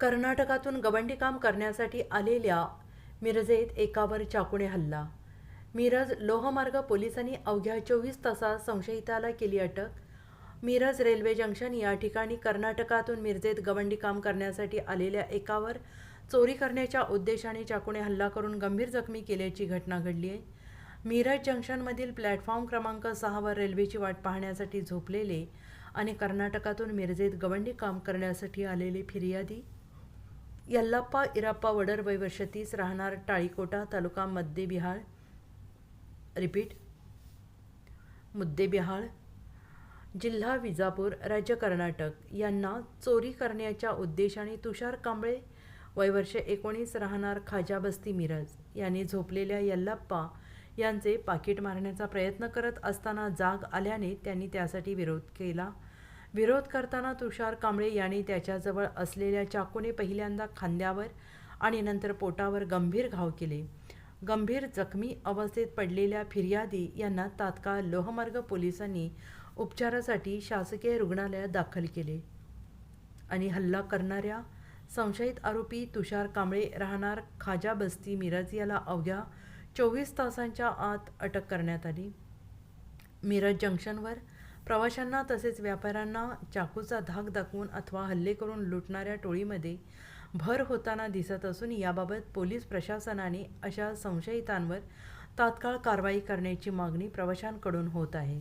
कर्नाटकातून गवंडी काम करण्यासाठी आलेल्या मिरजेत एकावर चाकूने हल्ला. मिरज लोहमार्ग पोलिसांनी अवघ्या चोवीस तासात संशयिताला केली अटक. मिरज रेल्वे जंक्शन या ठिकाणी कर्नाटकातून मिरजेत गवंडी काम करण्यासाठी आलेल्या एकावर चोरी करण्याच्या उद्देशाने चाकूने हल्ला करून गंभीर जखमी केल्याची घटना घडली आहे. मिरज जंक्शनमधील प्लॅटफॉर्म क्रमांक सहावर रेल्वेची वाट पाहण्यासाठी झोपलेले आणि कर्नाटकातून मिरजेत गवंडी काम करण्यासाठी आलेले फिर्यादी यल्लाप्पा इराप्पा वडर वय वर्ष तीस राहणार टाळीकोटा तालुका मध्य बिहार. रिपीट. मुद्देबिहाळ जिल्हा विजापूर राज्य कर्नाटक. यांना चोरी करण्याच्या उद्देशाने तुषार कांबळे वयवर्ष एकोणीस राहणार खाजा बस्ती मिरज. यांनी झोपलेल्या यल्लाप्पा यांचे पाकिट मारण्याचा प्रयत्न करत असताना जाग आल्याने त्यांनी त्यासाठी विरोध केला. विरोध करताना तुषार कांबळे यांनी त्याच्याजवळ असलेल्या चाकूने पहिल्यांदा खांद्यावर आणि नंतर पोटावर गंभीर घाव केले. गंभीर जखमी अवस्थेत पडलेल्या फिर्यादी यांना तात्काळ लोहमार्ग पोलिसांनी उपचारासाठी शासकीय रुग्णालयात दाखल केले. आणि हल्ला करणाऱ्या संशयित आरोपी तुषार कांबळे राहणार खाजा बस्ती मिरज याला अवघ्या चोवीस तासांच्या आत अटक करण्यात आली. मिरज जंक्शनवर प्रवाशांना तसेच व्यापाऱ्यांना चाकूचा धाक दाखवून अथवा हल्ले करून लुटणाऱ्या टोळीमध्ये भर होताना दिसत असून याबाबत पोलीस प्रशासनाने अशा संशयितांवर तात्काळ कारवाई करण्याची मागणी प्रवाशांकडून होत आहे.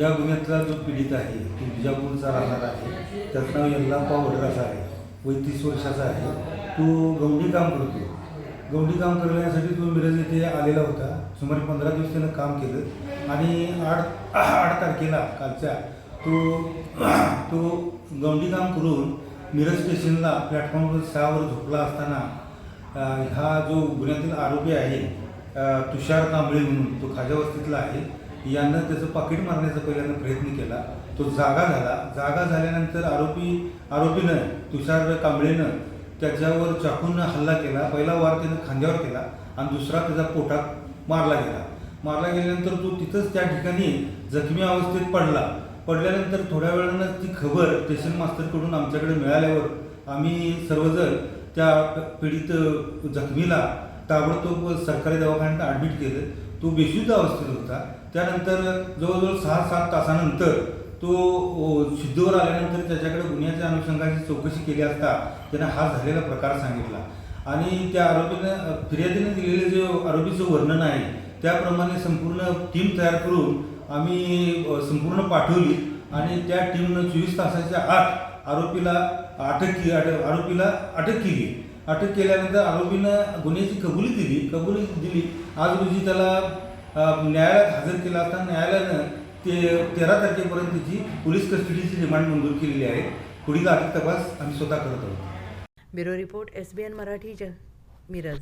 या गुन्ह्यातला जो पीडित आहे तो विजापूरचा राहणार आहे. त्याचं नाव यल्लाप्पा वडराचा आहे. वय तीस वर्षाचा आहे. तो गवडी काम करतो. गवंडी काम करण्यासाठी तो मिरज येथे आलेला होता. सुमारे पंधरा दिवस त्यानं काम केलं. आणि आठ आठ तारखेला कालच्या तो तो गवंडी काम करून मिरज स्टेशनला प्लॅटफॉर्मवर सहावर झोपला असताना हा जो गुन्ह्यातील आरोपी आहे तुषार कांबळे म्हणून तो खाजा वस्तीतला आहे. यानं त्याचं पाकिट मारण्याचा पहिल्यांदा प्रयत्न केला. तो जागा झाला. जागा झाल्यानंतर आरोपी आरोपीनं तुषार कांबळेनं त्याच्यावर चाकून हल्ला केला. पहिला वार त्यानं खांद्यावर केला आणि दुसरा त्याचा पोटात मारला गेला. मारला गेल्यानंतर तो तिथंच त्या ठिकाणी जखमी अवस्थेत पडला. पडल्यानंतर थोड्या वेळानं ती खबर स्टेशन मास्टरकडून आमच्याकडे मिळाल्यावर आम्ही सर्वजण त्या पीडित जखमीला ताबडतोब सरकारी दवाखान्यात ॲडमिट केलं. तो बेशुद्ध अवस्थेत होता. त्यानंतर जवळजवळ सहा सात तासानंतर तो अ, शुद्धीवर आल्यानंतर त्याच्याकडे गुन्ह्याच्या अनुषंगाची चौकशी केली असता त्यानं हा झालेला प्रकार सांगितला. आणि त्या आरोपीनं फिर्यादीने दिलेलं जे आरोपीचं वर्णन आहे त्याप्रमाणे संपूर्ण टीम तयार करून आम्ही संपूर्ण पाठवली. आणि त्या टीमनं चोवीस तासाच्या आत आरोपीला अटक केली अटक आरोपीला अटक केली. अटक केल्यानंतर आरोपीनं गुन्ह्याची कबुली दिली. कबुली दिली. आज रोजी त्याला न्यायालयात हजर केला असता. न्यायालयानं ते तेरा तारखेपर्यंत तिची पोलीस कस्टडीची रिमांड मंजूर केलेली आहे पुढील आर्थिक तपास आम्ही स्वतः करत आहोत. Bureau report S B N Marathi Miraj.